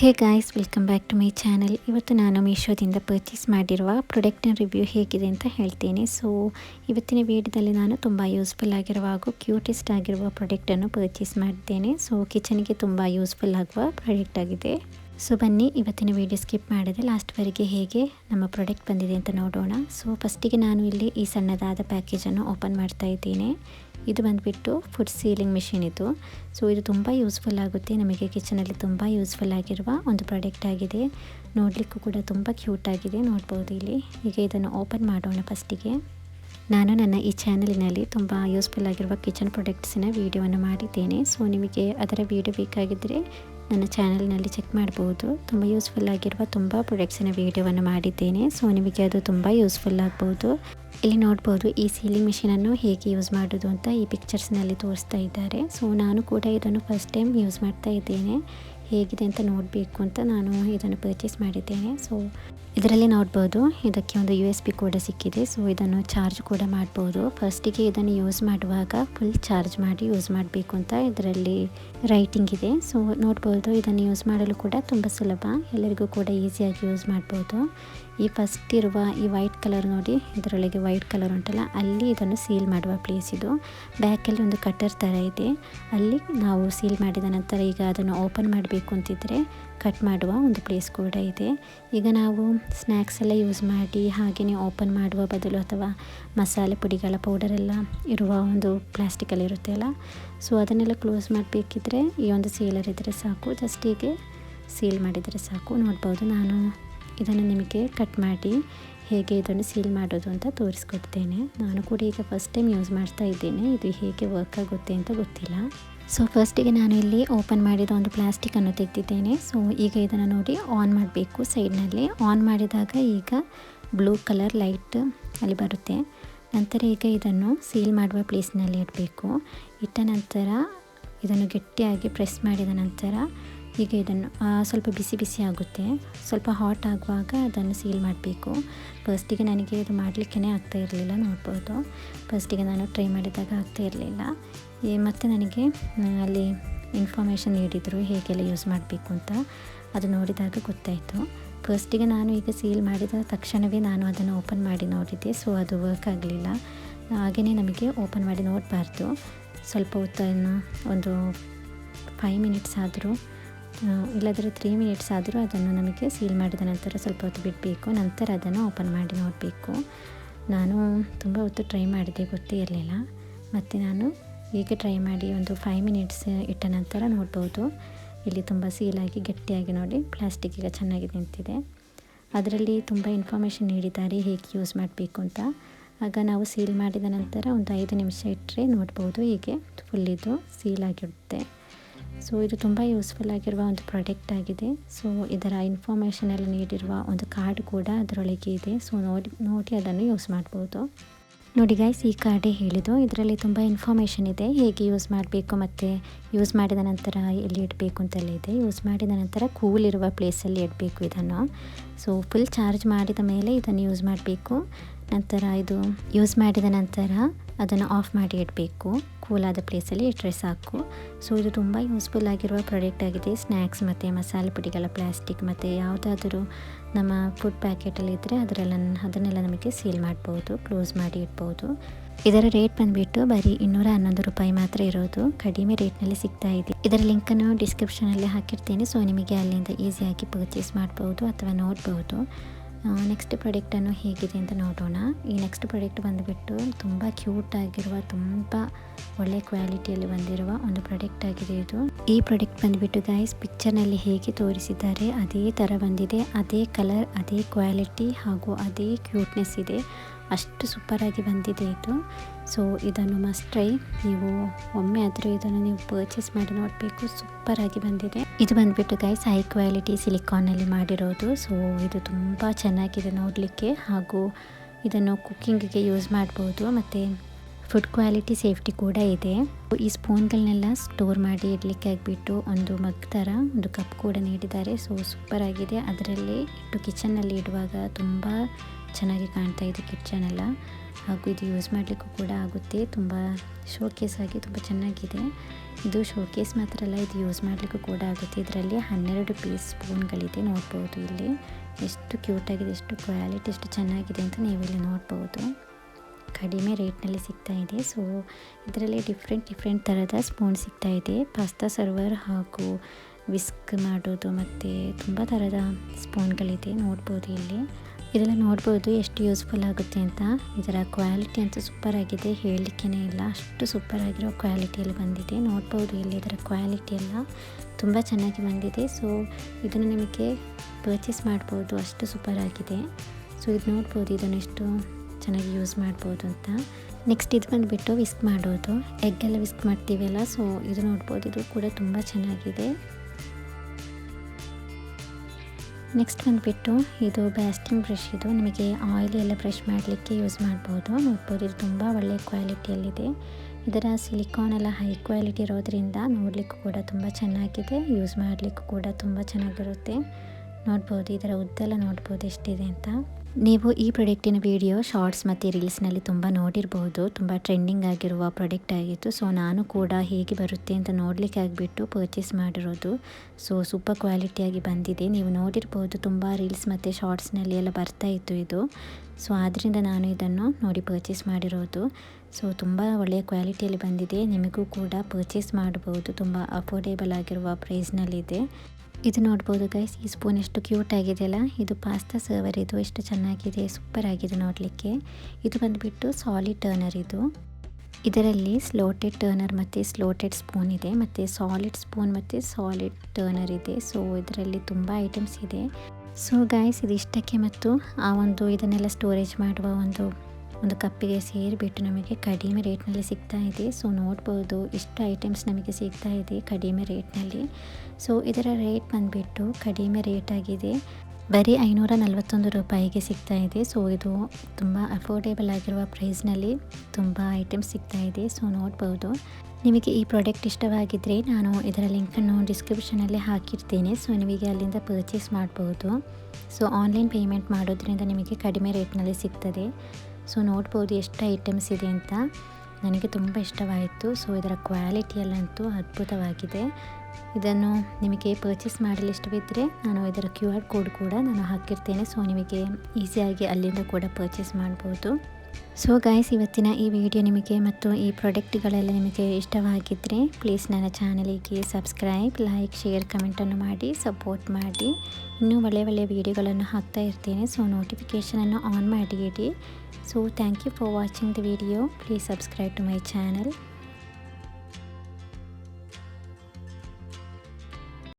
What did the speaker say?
Hey guys welcome back to my channel ಇವತ್ತು ನಾನು ಮೀಶೋದಿಂದ purchase ಮಾಡಿರುವ ಪ್ರಾಡಕ್ಟ್ನ ರಿವ್ಯೂ ಹೇಗಿದೆ ಅಂತ ಹೇಳ್ತೇನೆ. ಸೊ ಇವತ್ತಿನ ವಿಡಿಯೋದಲ್ಲಿ ನಾನು ತುಂಬ ಯೂಸ್ಫುಲ್ ಆಗಿರುವ ಹಾಗೂ ಕ್ಯೂಟೆಸ್ಟ್ ಆಗಿರುವ ಪ್ರಾಡಕ್ಟನ್ನು ಪರ್ಚೇಸ್ ಮಾಡಿದ್ದೇನೆ ಸೊ ಕಿಚನ್ಗೆ ತುಂಬ ಯೂಸ್ಫುಲ್ ಆಗುವ ಪ್ರಾಡಕ್ಟ್ ಆಗಿದೆ. ಸೊ ಬನ್ನಿ, ಇವತ್ತಿನ ವಿಡಿಯೋ ಸ್ಕಿಪ್ ಮಾಡಿದೆ ಲಾಸ್ಟ್ವರೆಗೆ ಹೇಗೆ ನಮ್ಮ ಪ್ರಾಡಕ್ಟ್ ಬಂದಿದೆ ಅಂತ ನೋಡೋಣ. ಸೊ ಫಸ್ಟಿಗೆ ನಾನು ಇಲ್ಲಿ ಈ ಸಣ್ಣದಾದ ಪ್ಯಾಕೇಜನ್ನು ಓಪನ್ ಮಾಡ್ತಾ ಇದ್ದೇನೆ. ಇದು ಬಂದುಬಿಟ್ಟು ಫುಡ್ ಸೀಲಿಂಗ್ ಮಿಷಿನ್ ಇದು. ಸೊ ಇದು ತುಂಬ ಯೂಸ್ಫುಲ್ ಆಗುತ್ತೆ. ನಮಗೆ ಕಿಚನಲ್ಲಿ ತುಂಬ ಯೂಸ್ಫುಲ್ ಆಗಿರುವ ಒಂದು ಪ್ರಾಡಕ್ಟ್ ಆಗಿದೆ. ನೋಡಲಿಕ್ಕೂ ಕೂಡ ತುಂಬ ಕ್ಯೂಟ್ ಆಗಿದೆ. ನೋಡ್ಬೋದು ಇಲ್ಲಿ. ಈಗ ಇದನ್ನು ಓಪನ್ ಮಾಡೋಣ ಫಸ್ಟಿಗೆ ನಾನು ನನ್ನ ಈ ಚಾನಲಿನಲ್ಲಿ ತುಂಬ ಯೂಸ್ಫುಲ್ ಆಗಿರುವ ಕಿಚನ್ ಪ್ರಾಡಕ್ಟ್ಸಿನ ವೀಡಿಯೋವನ್ನು ಮಾಡಿದ್ದೇನೆ. ಸೊ ನಿಮಗೆ ಅದರ ವೀಡಿಯೋ ಬೇಕಾಗಿದ್ದರೆ ನನ್ನ ಚಾನಲ್ನಲ್ಲಿ ಚೆಕ್ ಮಾಡ್ಬೋದು. ತುಂಬ ಯೂಸ್ಫುಲ್ ಆಗಿರುವ ತುಂಬ ಪ್ರೊಡಕ್ಟ್ಸಿನ ವೀಡಿಯೋವನ್ನು ಮಾಡಿದ್ದೇನೆ. ಸೊ, ನಿಮಗೆ ಅದು ತುಂಬ ಯೂಸ್ಫುಲ್ ಆಗ್ಬೋದು. ಇಲ್ಲಿ ನೋಡ್ಬೋದು, ಈ ಸೀಲಿಂಗ್ ಮಿಷಿನನ್ನು ಹೇಗೆ ಯೂಸ್ ಮಾಡೋದು ಅಂತ ಈ ಪಿಕ್ಚರ್ಸ್ನಲ್ಲಿ ತೋರಿಸ್ತಾ ಇದ್ದಾರೆ. ಸೊ, ನಾನು ಕೂಡ ಇದನ್ನು ಫಸ್ಟ್ ಟೈಮ್ ಯೂಸ್ ಮಾಡ್ತಾ ಇದ್ದೇನೆ. ಹೇಗಿದೆ ಅಂತ ನೋಡಬೇಕು ಅಂತ ನಾನು ಇದನ್ನು ಪರ್ಚೇಸ್ ಮಾಡಿದ್ದೇನೆ. ಸೊ ಇದರಲ್ಲಿ ನೋಡ್ಬೋದು, ಇದಕ್ಕೆ ಒಂದು ಯು ಎಸ್ ಬಿ ಕೂಡ ಸಿಕ್ಕಿದೆ. ಸೊ ಇದನ್ನು ಚಾರ್ಜ್ ಕೂಡ ಮಾಡ್ಬೋದು. ಫಸ್ಟಿಗೆ ಇದನ್ನು ಯೂಸ್ ಮಾಡುವಾಗ ಫುಲ್ ಚಾರ್ಜ್ ಮಾಡಿ ಯೂಸ್ ಮಾಡಬೇಕು ಅಂತ ಇದರಲ್ಲಿ ರೈಟಿಂಗ್ ಇದೆ. ಸೊ ನೋಡ್ಬೋದು, ಇದನ್ನು ಯೂಸ್ ಮಾಡಲು ಕೂಡ ತುಂಬ ಸುಲಭ. ಎಲ್ಲರಿಗೂ ಕೂಡ ಈಸಿಯಾಗಿ ಯೂಸ್ ಮಾಡ್ಬೋದು. ಈ ಫಸ್ಟ್ ಇರುವ ಈ ವೈಟ್ ಕಲರ್ ನೋಡಿ, ಇದರೊಳಗೆ ವೈಟ್ ಕಲರ್ ಉಂಟಲ್ಲ, ಅಲ್ಲಿ ಇದನ್ನು ಸೀಲ್ ಮಾಡುವ ಪ್ಲೇಸ್ ಇದು. ಬ್ಯಾಕಲ್ಲಿ ಒಂದು ಕಟ್ಟರ್ ಥರ ಇದೆ. ಅಲ್ಲಿ ನಾವು ಸೀಲ್ ಮಾಡಿದ ನಂತರ ಈಗ ಅದನ್ನು ಓಪನ್ ಮಾಡಬೇಕು ಅಂತಿದ್ರೆ ಕಟ್ ಮಾಡುವ ಒಂದು ಪ್ಲೇಸ್ ಕೂಡ ಇದೆ. ಈಗ ನಾವು ಸ್ನ್ಯಾಕ್ಸ್ ಎಲ್ಲ ಯೂಸ್ ಮಾಡಿ ಹಾಗೆಯೇ ಓಪನ್ ಮಾಡುವ ಬದಲು ಅಥವಾ ಮಸಾಲೆ ಪುಡಿಗಳ ಪೌಡರೆಲ್ಲ ಇರುವ ಒಂದು ಪ್ಲಾಸ್ಟಿಕಲ್ಲಿ ಇರುತ್ತೆ ಅಲ್ಲ? ಸೊ ಅದನ್ನೆಲ್ಲ ಕ್ಲೋಸ್ ಮಾಡಬೇಕಿದ್ರೆ ಈ ಒಂದು ಸೀಲರ್ ಇದ್ದರೆ ಸಾಕು. ಜಸ್ಟ್ ಹೀಗೆ ಸೀಲ್ ಮಾಡಿದರೆ ಸಾಕು. ನೋಡ್ಬೋದು ನಾನು ಇದನ್ನು ನಿಮಗೆ ಕಟ್ ಮಾಡಿ ಹೇಗೆ ಇದನ್ನು ಸೀಲ್ ಮಾಡೋದು ಅಂತ ತೋರಿಸ್ಕೊಡ್ತೇನೆ. ನಾನು ಕೂಡ ಈಗ ಫಸ್ಟ್ ಟೈಮ್ ಯೂಸ್ ಮಾಡ್ತಾ ಇದ್ದೇನೆ. ಇದು ಹೇಗೆ ವರ್ಕ್ ಆಗುತ್ತೆ ಅಂತ ಗೊತ್ತಿಲ್ಲ. ಸೊ ಫಸ್ಟಿಗೆ ನಾನು ಇಲ್ಲಿ ಓಪನ್ ಮಾಡಿದ ಒಂದು ಪ್ಲಾಸ್ಟಿಕನ್ನು ತೆಗೆದಿದ್ದೇನೆ. ಸೊ ಈಗ ಇದನ್ನು ನೋಡಿ ಆನ್ ಮಾಡಬೇಕು ಸೈಡ್ನಲ್ಲಿ ಆನ್ ಮಾಡಿದಾಗ ಈಗ ಬ್ಲೂ ಕಲರ್ ಲೈಟ್ ಅಲ್ಲಿ ಬರುತ್ತೆ. ನಂತರ ಈಗ ಇದನ್ನು ಸೀಲ್ ಮಾಡುವ ಪ್ಲೇಸ್ನಲ್ಲಿ ಇಡಬೇಕು. ಇಟ್ಟ ನಂತರ ಇದನ್ನು ಗಟ್ಟಿಯಾಗಿ ಪ್ರೆಸ್ ಮಾಡಿದ ನಂತರ ಈಗ ಇದನ್ನು ಸ್ವಲ್ಪ ಬಿಸಿ ಬಿಸಿ ಆಗುತ್ತೆ. ಸ್ವಲ್ಪ ಹಾಟ್ ಆಗುವಾಗ ಅದನ್ನು ಸೀಲ್ ಮಾಡಬೇಕು. ಫಸ್ಟಿಗೆ ನನಗೆ ಇದು ಮಾಡಲಿಕ್ಕೇ ಆಗ್ತಾ ಇರಲಿಲ್ಲ, ನೋಡ್ಬೋದು. ಫಸ್ಟಿಗೆ ನಾನು ಟ್ರೈ ಮಾಡಿದಾಗ ಆಗ್ತಾ ಇರಲಿಲ್ಲ. ಮತ್ತು ನನಗೆ ಅಲ್ಲಿ ಇನ್ಫಾರ್ಮೇಷನ್ ನೀಡಿದರು ಹೇಗೆಲ್ಲ ಯೂಸ್ ಮಾಡಬೇಕು ಅಂತ. ಅದು ನೋಡಿದಾಗ ಗೊತ್ತಾಯಿತು. ಫಸ್ಟಿಗೆ ನಾನು ಈಗ ಸೀಲ್ ಮಾಡಿದ ತಕ್ಷಣವೇ ನಾನು ಅದನ್ನು ಓಪನ್ ಮಾಡಿ ನೋಡಿದ್ದೆ. ಸೊ ಅದು ವರ್ಕ್ ಆಗಲಿಲ್ಲ. ಹಾಗೆಯೇ ನಮಗೆ ಓಪನ್ ಮಾಡಿ ನೋಡಬಾರ್ದು. ಸ್ವಲ್ಪ ಹೊತ್ತನ್ನು ಒಂದು ಫೈವ್ ಮಿನಿಟ್ಸ್ ಆದರೂ ಇಲ್ಲದ್ರೆ ತ್ರೀ ಮಿನಿಟ್ಸ್ ಆದರೂ ಅದನ್ನು ನಮಗೆ ಸೀಲ್ ಮಾಡಿದ ನಂತರ ಸ್ವಲ್ಪ ಹೊತ್ತು ಬಿಡಬೇಕು. ನಂತರ ಅದನ್ನು ಓಪನ್ ಮಾಡಿ ನೋಡಬೇಕು. ನಾನು ತುಂಬ ಹೊತ್ತು ಟ್ರೈ ಮಾಡಿದೆ ಗೊತ್ತೇ ಇರಲಿಲ್ಲ. ಮತ್ತು ನಾನು ಹೀಗೆ ಟ್ರೈ ಮಾಡಿ ಒಂದು ಫೈವ್ ಮಿನಿಟ್ಸ್ ಇಟ್ಟ ನಂತರ ನೋಡ್ಬೋದು. ಇಲ್ಲಿ ತುಂಬ ಸೀಲಾಗಿ ಗಟ್ಟಿಯಾಗಿ ನೋಡಿ ಪ್ಲಾಸ್ಟಿಕ್ ಈಗ ಚೆನ್ನಾಗಿ ನಿಂತಿದೆ. ಅದರಲ್ಲಿ ತುಂಬ ಇನ್ಫಾರ್ಮೇಷನ್ ನೀಡಿದ್ದಾರೆ, ಹೇಗೆ ಯೂಸ್ ಮಾಡಬೇಕು ಅಂತ. ಆಗ ನಾವು ಸೀಲ್ ಮಾಡಿದ ನಂತರ ಒಂದು ಐದು ನಿಮಿಷ ಇಟ್ಟರೆ ನೋಡ್ಬೋದು ಹೀಗೆ ಫುಲ್ಲಿದು ಸೀಲ್ ಆಗಿರುತ್ತೆ. ಸೊ ಇದು ತುಂಬ ಯೂಸ್ಫುಲ್ ಆಗಿರುವ ಒಂದು ಪ್ರಾಡಕ್ಟ್ ಆಗಿದೆ. ಸೊ ಇದರ ಇನ್ಫಾರ್ಮೇಷನ್ ಎಲ್ಲ ನೀಡಿರುವ ಒಂದು ಕಾರ್ಡ್ ಕೂಡ ಅದರೊಳಗೆ ಇದೆ. ಸೊ ನೋಡಿ ನೋಡಿ ಅದನ್ನು ಯೂಸ್ ಮಾಡ್ಬೋದು. ನೋಡಿ ಗೈಸ್ ಈ ಕಾರ್ಡೇ ಹೇಳಿದ್ದು. ಇದರಲ್ಲಿ ತುಂಬ ಇನ್ಫಾರ್ಮೇಷನ್ ಇದೆ. ಹೇಗೆ ಯೂಸ್ ಮಾಡಬೇಕು ಮತ್ತು ಯೂಸ್ ಮಾಡಿದ ನಂತರ ಎಲ್ಲಿ ಇಡಬೇಕು ಅಂತೆಲ್ಲ ಇದೆ. ಯೂಸ್ ಮಾಡಿದ ನಂತರ ಕೂಲ್ ಇರುವ ಪ್ಲೇಸಲ್ಲಿ ಇಡಬೇಕು ಇದನ್ನು. ಸೊ ಫುಲ್ ಚಾರ್ಜ್ ಮಾಡಿದ ಮೇಲೆ ಇದನ್ನು ಯೂಸ್ ಮಾಡಬೇಕು. ನಂತರ ಇದು ಯೂಸ್ ಮಾಡಿದ ನಂತರ ಅದನ್ನು ಆಫ್ ಮಾಡಿ ಇಡಬೇಕು. ಕೂಲಾದ ಪ್ಲೇಸಲ್ಲಿ ಇಟ್ಟರೆ ಸಾಕು. ಸೊ ಇದು ತುಂಬ ಯೂಸ್ಫುಲ್ ಆಗಿರುವ ಪ್ರಾಡಕ್ಟ್ ಆಗಿದೆ. ಸ್ನ್ಯಾಕ್ಸ್ ಮತ್ತು ಮಸಾಲೆ ಪುಡಿಗಳ ಪ್ಲಾಸ್ಟಿಕ್ ಮತ್ತು ಯಾವುದಾದರೂ ನಮ್ಮ ಫುಡ್ ಪ್ಯಾಕೆಟಲ್ಲಿ ಇದ್ದರೆ ಅದರೆಲ್ಲ ಅದನ್ನೆಲ್ಲ ನಮಗೆ ಸೀಲ್ ಮಾಡ್ಬೋದು ಕ್ಲೋಸ್ ಮಾಡಿ ಇಡ್ಬೋದು. ಇದರ ರೇಟ್ ಬಂದುಬಿಟ್ಟು ಬರೀ ಇನ್ನೂರ ಹನ್ನೊಂದು ರೂಪಾಯಿ ಮಾತ್ರ ಇರೋದು. ಕಡಿಮೆ ರೇಟ್ನಲ್ಲಿ ಸಿಗ್ತಾ ಇದೆ. ಇದರ ಲಿಂಕನ್ನು ಡಿಸ್ಕ್ರಿಪ್ಷನಲ್ಲಿ ಹಾಕಿರ್ತೇನೆ. ಸೊ ನಿಮಗೆ ಅಲ್ಲಿಂದ ಈಸಿಯಾಗಿ ಪರ್ಚೇಸ್ ಮಾಡ್ಬೋದು ಅಥವಾ ನೋಡ್ಬೋದು. ನೆಕ್ಸ್ಟ್ ಪ್ರಾಡಕ್ಟನ್ನು ಹೇಗಿದೆ ಅಂತ ನೋಡೋಣ. ಈ ನೆಕ್ಸ್ಟ್ ಪ್ರಾಡಕ್ಟ್ ಬಂದುಬಿಟ್ಟು ತುಂಬ ಕ್ಯೂಟ್ ಆಗಿರುವ, ತುಂಬ ಒಳ್ಳೆ ಕ್ವಾಲಿಟಿಯಲ್ಲಿ ಬಂದಿರುವ ಒಂದು ಪ್ರಾಡಕ್ಟ್ ಆಗಿದೆ ಇದು. ಈ ಪ್ರಾಡಕ್ಟ್ ಬಂದುಬಿಟ್ಟು ಗೈಸ್ ಪಿಕ್ಚರ್ನಲ್ಲಿ ಹೇಗೆ ತೋರಿಸಿದ್ದಾರೆ, ಅದೇ ಥರ ಬಂದಿದೆ. ಅದೇ ಕಲರ್ ಅದೇ ಕ್ವಾಲಿಟಿ ಹಾಗೂ ಅದೇ ಕ್ಯೂಟ್ನೆಸ್ ಇದೆ. ಅಷ್ಟು ಸೂಪರಾಗಿ ಬಂದಿದೆ ಇದು. ಸೊ ಇದನ್ನು ಮಸ್ಟ್ ಟ್ರೈ ನೀವು ಒಮ್ಮೆ ಆದರೂ ಇದನ್ನು ನೀವು ಪರ್ಚೇಸ್ ಮಾಡಿ ನೋಡಬೇಕು. ಸೂಪರಾಗಿ ಬಂದಿದೆ. ಇದು ಬಂದುಬಿಟ್ಟು ಗೈಸ್ ಹೈ ಕ್ವಾಲಿಟಿ ಸಿಲಿಕಾನಲ್ಲಿ ಮಾಡಿರೋದು. ಸೊ ಇದು ತುಂಬ ಚೆನ್ನಾಗಿದೆ ನೋಡಲಿಕ್ಕೆ. ಹಾಗೂ ಇದನ್ನು ಕುಕ್ಕಿಂಗಿಗೆ ಯೂಸ್ ಮಾಡ್ಬೋದು. ಮತ್ತು ಫುಡ್ ಕ್ವಾಲಿಟಿ ಸೇಫ್ಟಿ ಕೂಡ ಇದೆ. ಈ ಸ್ಪೂನ್ಗಳನ್ನೆಲ್ಲ ಸ್ಟೋರ್ ಮಾಡಿ ಇಡ್ಲಿಕ್ಕೆ ಆಗಿಬಿಟ್ಟು ಒಂದು ಮಗ್ ಥರ ಒಂದು ಕಪ್ ಕೂಡ ನೀಡಿದ್ದಾರೆ. ಸೊ ಸೂಪರ್ ಆಗಿದೆ. ಅದರಲ್ಲಿ ಇಟ್ಟು ಕಿಚನಲ್ಲಿ ಇಡುವಾಗ ತುಂಬ ಚೆನ್ನಾಗಿ ಕಾಣ್ತಾ ಇದೆ ಕಿಚನ್ ಎಲ್ಲ. ಹಾಗೂ ಇದು ಯೂಸ್ ಮಾಡಲಿಕ್ಕೂ ಕೂಡ ಆಗುತ್ತೆ. ತುಂಬ ಶೋಕೇಸ್ ಆಗಿ ತುಂಬ ಚೆನ್ನಾಗಿದೆ. ಇದು ಶೋಕೇಸ್ ಮಾತ್ರ ಅಲ್ಲ, ಇದು ಯೂಸ್ ಮಾಡಲಿಕ್ಕೂ ಕೂಡ ಆಗುತ್ತೆ. ಇದರಲ್ಲಿ ಹನ್ನೆರಡು ಪೀಸ್ ಸ್ಪೂನ್ಗಳಿದೆ. ನೋಡ್ಬೋದು ಇಲ್ಲಿ. ಎಷ್ಟು ಕ್ಯೂಟಾಗಿದೆ ಎಷ್ಟು ಕ್ವಾಲಿಟಿ ಎಷ್ಟು ಚೆನ್ನಾಗಿದೆ ಅಂತ ನೀವು ಇಲ್ಲಿ ನೋಡ್ಬೋದು. ಕಡಿಮೆ ರೇಟ್ನಲ್ಲಿ ಸಿಗ್ತಾ ಇದೆ. ಸೊ ಇದರಲ್ಲಿ ಡಿಫ್ರೆಂಟ್ ಡಿಫ್ರೆಂಟ್ ಥರದ ಸ್ಪೂನ್ ಸಿಗ್ತಾ ಇದೆ. ಪಾಸ್ತಾ ಸರ್ವರ್ ಹಾಗೂ ವಿಸ್ಕ್ ಮಾಡೋದು ಮತ್ತು ತುಂಬ ಥರದ ಸ್ಪೂನ್ಗಳಿದೆ ನೋಡ್ಬೋದು ಇಲ್ಲಿ. ಇದೆಲ್ಲ ನೋಡ್ಬೋದು ಎಷ್ಟು ಯೂಸ್ಫುಲ್ ಆಗುತ್ತೆ ಅಂತ. ಇದರ ಕ್ವಾಲಿಟಿ ಅಂತೂ ಸೂಪರ್ ಆಗಿದೆ. ಹೇಳಲಿಕ್ಕೇ ಇಲ್ಲ. ಅಷ್ಟು ಸೂಪರ್ ಆಗಿರೋ ಕ್ವಾಲಿಟಿಯಲ್ಲಿ ಬಂದಿದೆ. ನೋಡ್ಬೋದು ಇಲ್ಲಿ ಇದರ ಕ್ವಾಲಿಟಿ ಎಲ್ಲ ತುಂಬ ಚೆನ್ನಾಗಿ ಬಂದಿದೆ. ಸೊ ಇದನ್ನು ನಿಮಗೆ ಪರ್ಚೇಸ್ ಮಾಡ್ಬೋದು. ಅಷ್ಟು ಸೂಪರ್ ಆಗಿದೆ. ಸೊ ಇದು ನೋಡ್ಬೋದು ಇದನ್ನು ಎಷ್ಟು ಚೆನ್ನಾಗಿ ಯೂಸ್ ಮಾಡ್ಬೋದು ಅಂತ. ನೆಕ್ಸ್ಟ್ ಇದು ಬಂದುಬಿಟ್ಟು ವಿಸ್ಕ್ ಮಾಡೋದು. ಎಗ್ಗೆಲ್ಲ ವಿಸ್ಕ್ ಮಾಡ್ತೀವಲ್ಲ ಸೊ ಇದು ನೋಡ್ಬೋದು, ಇದು ಕೂಡ ತುಂಬ ಚೆನ್ನಾಗಿದೆ. ನೆಕ್ಸ್ಟ್ ಬಂದುಬಿಟ್ಟು ಇದು ಬ್ಯಾಸ್ಟಿಂಗ್ ಬ್ರಷ್ ಇದು. ನಿಮಗೆ ಆಯಿಲ್ ಎಲ್ಲ ಬ್ರಷ್ ಮಾಡಲಿಕ್ಕೆ ಯೂಸ್ ಮಾಡ್ಬೋದು. ನೋಡ್ಬೋದು, ಇದು ತುಂಬ ಒಳ್ಳೆಯ ಕ್ವಾಲಿಟಿಯಲ್ಲಿದೆ ಇದರ ಸಿಲಿಕಾನ್ ಎಲ್ಲ ಹೈ ಕ್ವಾಲಿಟಿ ಇರೋದ್ರಿಂದ ನೋಡಲಿಕ್ಕೂ ಕೂಡ ತುಂಬ ಚೆನ್ನಾಗಿದೆ ಯೂಸ್ ಮಾಡಲಿಕ್ಕೂ ಕೂಡ ತುಂಬ ಚೆನ್ನಾಗಿರುತ್ತೆ. ನೋಡ್ಬೋದು, ಇದರ ಉದ್ದೆಲ್ಲ ನೋಡ್ಬೋದು ಎಷ್ಟಿದೆ ಅಂತ. ನೀವು ಈ ಪ್ರಾಡಕ್ಟಿನ ವಿಡಿಯೋ ಶಾರ್ಟ್ಸ್ ಮತ್ತು ರೀಲ್ಸ್ನಲ್ಲಿ ತುಂಬ ನೋಡಿರ್ಬೋದು. ತುಂಬ ಟ್ರೆಂಡಿಂಗ್ ಆಗಿರುವ ಪ್ರಾಡಕ್ಟ್ ಆಗಿತ್ತು. ಸೊ, ನಾನು ಕೂಡ ಹೇಗೆ ಬರುತ್ತೆ ಅಂತ ನೋಡಲಿಕ್ಕೆ ಆಗಿಬಿಟ್ಟು ಪರ್ಚೇಸ್ ಮಾಡಿರೋದು. ಸೊ, ಸೂಪರ್ ಕ್ವಾಲಿಟಿಯಾಗಿ ಬಂದಿದೆ. ನೀವು ನೋಡಿರ್ಬೋದು ತುಂಬ ರೀಲ್ಸ್ ಮತ್ತು ಶಾರ್ಟ್ಸ್ನಲ್ಲಿ ಎಲ್ಲ ಬರ್ತಾ ಇತ್ತು ಇದು. ಸೊ ಆದ್ದರಿಂದ ನಾನು ಇದನ್ನು ನೋಡಿ ಪರ್ಚೇಸ್ ಮಾಡಿರೋದು. ಸೊ, ತುಂಬ ಒಳ್ಳೆಯ ಕ್ವಾಲಿಟಿಯಲ್ಲಿ ಬಂದಿದೆ. ನಿಮಗೂ ಕೂಡ ಪರ್ಚೇಸ್ ಮಾಡ್ಬೋದು. ತುಂಬ ಅಫೋರ್ಡೇಬಲ್ ಆಗಿರುವ ಪ್ರೈಸ್ನಲ್ಲಿದೆ. ಇದು ನೋಡ್ಬೋದು ಗೈಸ್ ಈ ಸ್ಪೂನ್ ಎಷ್ಟು ಕ್ಯೂಟ್ ಆಗಿದೆಯಲ್ಲ ಇದು ಪಾಸ್ತಾ ಸರ್ವರ್ ಇದು, ಎಷ್ಟು ಚೆನ್ನಾಗಿದೆ ಸೂಪರ್ ಆಗಿದೆ ನೋಡಲಿಕ್ಕೆ. ಇದು ಬಂದುಬಿಟ್ಟು ಸಾಲಿಡ್ ಟರ್ನರ್ ಇದು. ಇದರಲ್ಲಿ ಸ್ಲೋಟೆಡ್ ಟರ್ನರ್ ಮತ್ತು ಸ್ಲೋಟೆಡ್ ಸ್ಪೂನ್ ಇದೆ, ಮತ್ತು ಸಾಲಿಡ್ ಸ್ಪೂನ್ ಮತ್ತು ಸಾಲಿಡ್ ಟರ್ನರ್ ಇದೆ. ಸೊ ಇದರಲ್ಲಿ ತುಂಬ ಐಟಮ್ಸ್ ಇದೆ. ಸೊ ಗಾಯ್ಸ್ ಇಷ್ಟಕ್ಕೆ ಮತ್ತು ಆ ಒಂದು ಇದನ್ನೆಲ್ಲ ಸ್ಟೋರೇಜ್ ಮಾಡುವ ಒಂದು ಒಂದು ಕಪ್ಪಿಗೆ ಸೇರಿಬಿಟ್ಟು ನಮಗೆ ಕಡಿಮೆ ರೇಟ್ನಲ್ಲಿ ಸಿಗ್ತಾ ಇದೆ. ಸೊ, ನೋಡ್ಬೋದು ಇಷ್ಟು ಐಟಮ್ಸ್ ನಮಗೆ ಸಿಗ್ತಾ ಇದೆ ಕಡಿಮೆ ರೇಟ್ನಲ್ಲಿ. ಸೊ, ಇದರ ರೇಟ್ ಬಂದುಬಿಟ್ಟು ಕಡಿಮೆ ರೇಟ್ ಆಗಿದೆ ಬರೀ ಐನೂರ ನಲವತ್ತೊಂದು ರೂಪಾಯಿಗೆ ಸಿಗ್ತಾ ಇದೆ. ಸೊ, ಇದು ತುಂಬ ಅಫೋರ್ಡೇಬಲ್ ಆಗಿರುವ ಪ್ರೈಸ್ನಲ್ಲಿ ತುಂಬ ಐಟಮ್ಸ್ ಸಿಗ್ತಾ ಇದೆ. ಸೊ, ನೋಡ್ಬೋದು. ನಿಮಗೆ ಈ ಪ್ರಾಡಕ್ಟ್ ಇಷ್ಟವಾಗಿದ್ದರೆ ನಾನು ಇದರ ಲಿಂಕನ್ನು ಡಿಸ್ಕ್ರಿಪ್ಷನಲ್ಲಿ ಹಾಕಿರ್ತೇನೆ. ಸೊ, ನಿಮಗೆ ಅಲ್ಲಿಂದ ಪರ್ಚೇಸ್ ಮಾಡ್ಬೋದು. ಸೊ, ಆನ್ಲೈನ್ ಪೇಮೆಂಟ್ ಮಾಡೋದ್ರಿಂದ ನಿಮಗೆ ಕಡಿಮೆ ರೇಟ್ನಲ್ಲಿ ಸಿಗ್ತದೆ. ಸೊ ನೋಡ್ಬೋದು ಎಷ್ಟು ಐಟಮ್ಸ್ ಇದೆ ಅಂತ. ನನಗೆ ತುಂಬ ಇಷ್ಟವಾಯಿತು. ಸೊ ಇದರ ಕ್ವಾಲಿಟಿಯಲ್ಲಂತೂ ಅದ್ಭುತವಾಗಿದೆ. ಇದನ್ನು ನಿಮಗೆ ಪರ್ಚೇಸ್ ಮಾಡಲು ಇಷ್ಟವಿದ್ದರೆ ನಾನು ಇದರ ಕ್ಯೂ ಆರ್ ಕೋಡ್ ಕೂಡ ನಾನು ಹಾಕಿರ್ತೇನೆ. ಸೊ ನಿಮಗೆ ಈಸಿಯಾಗಿ ಅಲ್ಲಿಂದ ಕೂಡ ಪರ್ಚೇಸ್ ಮಾಡ್ಬೋದು. ಸೊ ಗಾಯ್ಸ್ ಇವತ್ತಿನ ಈ ವಿಡಿಯೋ ನಿಮಗೆ ಮತ್ತು ಈ ಪ್ರಾಡಕ್ಟ್ಗಳೆಲ್ಲ ನಿಮಗೆ ಇಷ್ಟವಾಗಿದ್ದರೆ ಪ್ಲೀಸ್ ನನ್ನ ಚಾನಲಿಗೆ ಸಬ್ಸ್ಕ್ರೈಬ್ ಲೈಕ್ ಶೇರ್ ಕಮೆಂಟನ್ನು ಮಾಡಿ ಸಪೋರ್ಟ್ ಮಾಡಿ. ಇನ್ನೂ ಒಳ್ಳೆಯ ಒಳ್ಳೆಯ ವೀಡಿಯೋಗಳನ್ನು ಹಾಕ್ತಾ ಇರ್ತೇನೆ. ಸೊ ನೋಟಿಫಿಕೇಷನನ್ನು ಆನ್ ಮಾಡಿ ಇಡಿ. So thank you for watching the video please subscribe to my channel